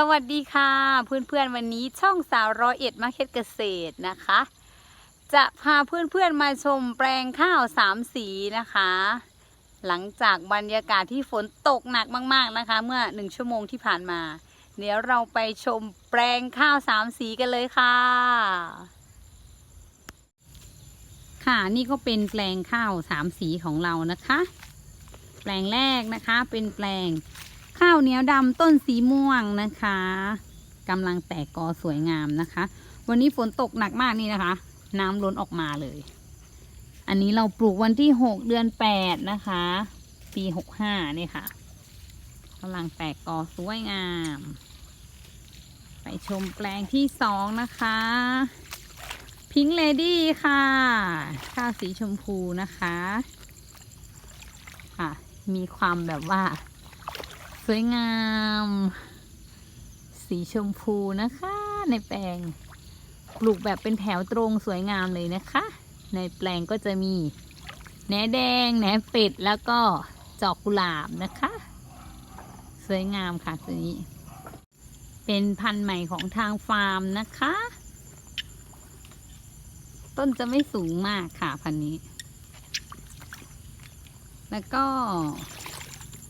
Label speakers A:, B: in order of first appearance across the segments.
A: สวัสดีค่ะเพื่อนๆวันนี้ช่องสาวร้อยเอ็ดมาร์เก็ตเกษตรนะคะ จะพาเพื่อนๆมาชมแปลงข้าวสามสีนะคะ หลังจากบรรยากาศที่ฝนตกหนักมากๆนะคะ เมื่อหนึ่งชั่วโมงที่ผ่านมา เดี๋ยวเราไปชมแปลงข้าวสามสีกันเลยค่ะ ค่ะนี่ก็เป็นแปลงข้าวสามสีของเรานะคะ แปลงแรกนะคะเป็นแปลง ข้าวเหนียวดำต้นสีม่วงนะคะกำลังแตกกอสวยงามนะคะ วันนี้ฝนตกหนักมากนี่นะคะ น้ำล้นออกมาเลย อันนี้เราปลูกวันที่หกเดือนแปดนะคะ ปีหกห้านี่ค่ะกำลังแตกกอสวยงาม ไปชมแปลงที่สองนะคะพิงเลดี้ค่ะ ข้าวสีชมพูนะคะ ค่ะ มีความแบบว่า สวยงาม สีชมพูนะคะ ในแปลง ปลูกแบบเป็นแถวตรงสวยงามเลยนะคะ ในแปลงก็จะมีแหนแดงแหนเป็ดแล้วก็จอกกุหลาบนะคะ สวยงามค่ะตัวนี้ เป็นพันธุ์ใหม่ของทางฟาร์มนะคะ ต้นจะไม่สูงมากค่ะพันธุ์นี้ แล้วก็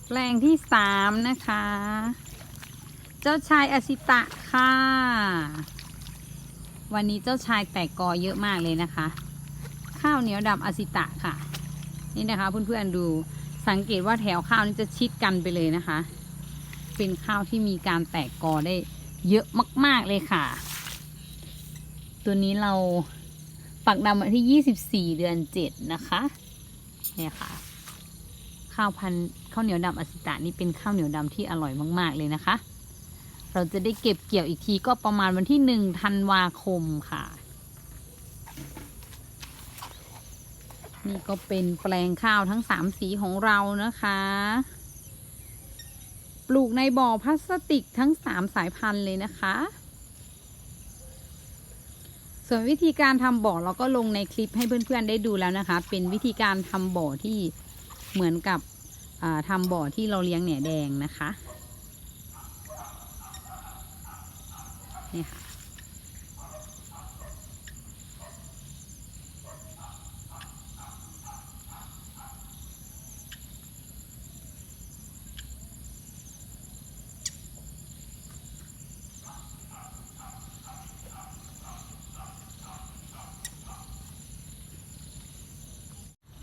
A: แปลงที่สามนะคะ เจ้าชายอสิตะค่ะ วันนี้เจ้าชายแตกกอเยอะมากเลยนะคะ ข้าวเหนียวดำอสิตะค่ะ นี่นะคะเพื่อนๆดูสังเกตว่าแถวข้าวนี่จะชิดกันไปเลยนะคะ เป็นข้าวที่มีการแตกกอได้เยอะมาก ๆเลยค่ะ ตัวนี้เราปักดำวันที่ 24 เดือน 7 นะคะ เนี่ยค่ะ ข้าวพันข้าวเหนียวดำอสิตานี่เป็นข้าวเหนียวดำที่อร่อยมาก ๆ เลยนะคะ เราจะได้เก็บเกี่ยวอีกทีก็ประมาณวันที่หนึ่งธันวาคมค่ะ นี่ก็เป็นแปลงข้าวทั้งสามสีของเรานะคะ ปลูกในบ่อพลาสติกทั้งสามสายพันธุ์เลยนะคะส่วนวิธีการทำบ่อเราก็ลงในคลิปให้เพื่อนๆได้ดูแล้วนะคะ เป็นวิธีการทำบ่อที่ เหมือนกับอ่าทำบ่อที่เราเลี้ยงแหน่แดงนะคะนี่ค่ะ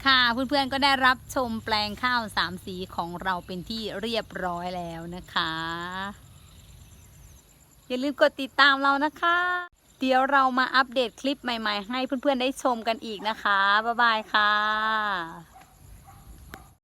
A: ค่ะเพื่อนๆก็ได้รับชมแปลงข้าวสามสีของเราเป็นที่เรียบร้อยแล้วนะคะ อย่าลืมกดติดตามเรานะคะ เดี๋ยวเรามาอัปเดตคลิปใหม่ๆ ให้เพื่อนๆได้ชมกันอีกนะคะ บ๊ายบายค่ะ